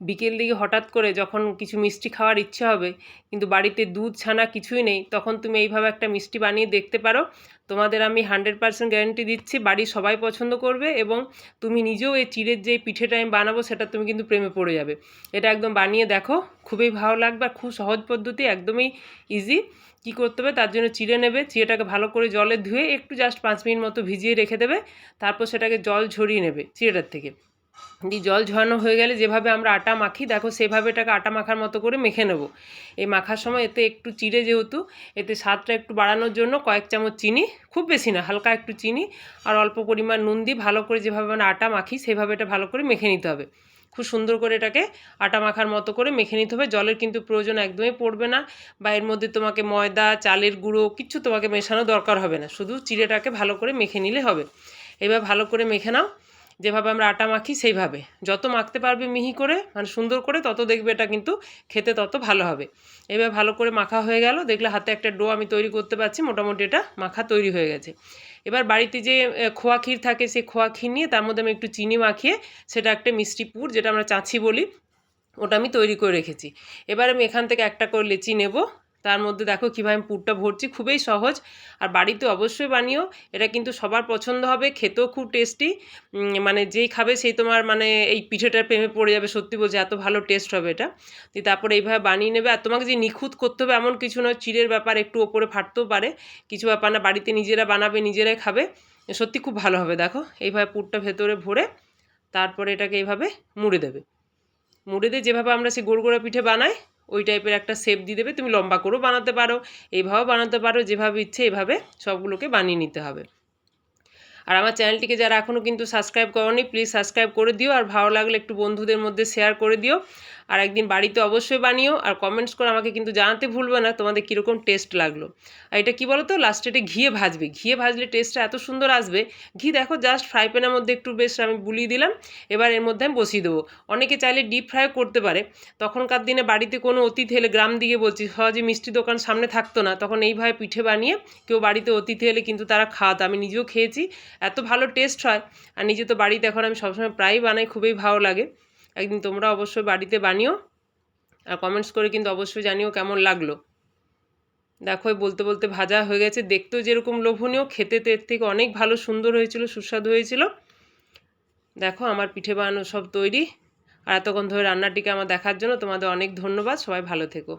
বিকেল দিকে হঠাৎ করে যখন কিছু মিষ্টি খাওয়ার ইচ্ছে হবে, কিন্তু বাড়িতে দুধ ছানা কিছুই নেই, তখন তুমি এইভাবে একটা মিষ্টি বানিয়ে দেখতে পারো। তোমাদের আমি হান্ড্রেড পার্সেন্ট গ্যারেন্টি দিচ্ছি, বাড়ির সবাই পছন্দ করবে এবং তুমি নিজেও এই চিড়ের যে পিঠেটা আমি বানাবো, সেটা তুমি কিন্তু প্রেমে পড়ে যাবে। এটা একদম বানিয়ে দেখো, খুবই ভালো লাগবে আর খুব সহজ পদ্ধতি, একদমই ইজি কী করতে হবে? তার জন্য চিড়ে নেবে, চিড়েটাকে ভালো করে জলে ধুয়ে একটু জাস্ট পাঁচ মিনিট মতো ভিজিয়ে রেখে দেবে, তারপর সেটাকে জল ঝরিয়ে নেবে চিড়েটার থেকে। দিয়ে জল ঝরানো হয়ে গেলে যেভাবে আমরা আটা মাখি, দেখো সেভাবে এটাকে আটা মাখার মতো করে মেখে নেব। এই মাখার সময় এতে একটু চিড়ে যেহেতু, এতে স্বাদটা একটু বাড়ানোর জন্য কয়েক চামচ চিনি, খুব বেশি না, হালকা একটু চিনি আর অল্প পরিমাণ নুন দিয়ে ভালো করে যেভাবে আমরা আটা মাখি, সেভাবে এটা ভালো করে মেখে নিতে হবে। খুব সুন্দর করে এটাকে আটা মাখার মতো করে মেখে নিতে হবে। জলের কিন্তু প্রয়োজন একদমই পড়বে না বা এর মধ্যে তোমাকে ময়দা, চালের গুঁড়ো কিছু তোমাকে মেশানো দরকার হবে না। শুধু চিড়েটাকে ভালো করে মেখে নিলে হবে। এবার ভালো করে মেখে নাও। যেভাবে আমরা আটা মাখি, সেইভাবে। যত মাখতে পারবে মিহি করে মানে সুন্দর করে, তত দেখবে এটা কিন্তু খেতে তত ভালো হবে। এবার ভালো করে মাখা হয়ে গেল, দেখলে হাতে একটা ডো আমি তৈরি করতে পারছি, মোটামুটি এটা মাখা তৈরি হয়ে গেছে। এবার বাড়িতে যে খোয়া ক্ষীর থাকে, সেই খোয়া ক্ষীর নিয়ে তার মধ্যে আমি একটু চিনি মাখিয়ে, সেটা একটা মিষ্টি পুর, যেটা আমরা চাঁছি বলি, ওটা আমি তৈরি করে রেখেছি। এবার আমি এখান থেকে একটা করে লেচি নেব তার মধ্যে দেখো কীভাবে আমি পুরটা ভরছি, খুবই সহজ। আর বাড়িতে অবশ্যই বানিও, এটা কিন্তু সবার পছন্দ হবে, খেতেও খুব টেস্টি মানে যেই খাবে সেই তোমার মানে এই পিঠেটার প্রেমে পড়ে যাবে, সত্যি বলছে, এত ভালো টেস্ট হবে এটা। দিয়ে তারপরে এইভাবে বানিয়ে নেবে। আর তোমাকে যে নিখুঁত করতে হবে এমন কিছু নয়, চিড়ের ব্যাপার একটু ওপরে ফাটতেও পারে। কিছু ব্যাপার না, বাড়িতে নিজেরা বানাবে, নিজেরাই খাবে। সত্যি খুব ভালো হবে, দেখো। এইভাবে পুরটা ভেতরে ভরে তারপরে এটাকে এইভাবে মুড়ে দেবে। মুড়ে দিয়ে যেভাবে আমরা সেই গোড়গোড়া পিঠে বানাই ওই টাইপের একটা শেপ দিয়ে দেবে, তুমি লম্বা করেও বানাতে পারো, এইভাবেও বানাতে পারো, যেভাবে ইচ্ছে এভাবে সবগুলোকে বানিয়ে নিতে হবে। আর আমার চ্যানেলটিকে যারা এখনও কিন্তু সাবস্ক্রাইব করনি প্লিজ সাবস্ক্রাইব করে দিও, আর ভালো লাগলে একটু বন্ধুদের মধ্যে শেয়ার করে দিও। আর একদিন বাড়িতে অবশ্যই বানিও আর কমেন্টস করে আমাকে কিন্তু জানাতে ভুলবে না, তোমাদের কীরকম টেস্ট লাগল। আর এটা কী বলো তো লাস্টে এটা ঘিয়ে ভাজবে। ঘিয়ে ভাজলে টেস্টটা এত সুন্দর আসবে। ঘি দেখো জাস্ট ফ্রাই প্যানের মধ্যে একটু বেশ আমি বুলিয়ে দিলাম, এবার এর মধ্যে আমি বসিয়ে দেবো। অনেকে চাইলে ডিপ ফ্রাইও করতে পারে। তখনকার দিনে বাড়িতে কোনো অতিথি এলে গ্রাম দিকে বলছি সহজে মিষ্টি দোকান সামনে থাকতো না। তখন এইভাবে পিঠে বানিয়ে কেউ বাড়িতে অতিথি এলে কিন্তু তারা খাওয়াতো। আমি নিজেও খেয়েছি। এত ভালো টেস্ট হয়। আর নিজে তো বাড়িতে এখন আমি সবসময় প্রায়ই বানাই, খুবই ভালো লাগে। একদিন তোমরা অবশ্যই বাড়িতে বানিও আর কমেন্টস করে কিন্তু অবশ্যই জানিও কেমন লাগল। দেখো বলতে বলতে ভাজা হয়ে গেছে। দেখতেও যেরকম লোভনীয়, খেতে এর থেকে অনেক ভালো, সুন্দর হয়েছিল, সুস্বাদু হয়েছিল। দেখো, আমার পিঠে বানানো সব তৈরি। আর এতক্ষণ ধরে রান্নাটিকে আমার দেখার জন্য তোমাদের অনেক ধন্যবাদ। সবাই ভালো থেকো।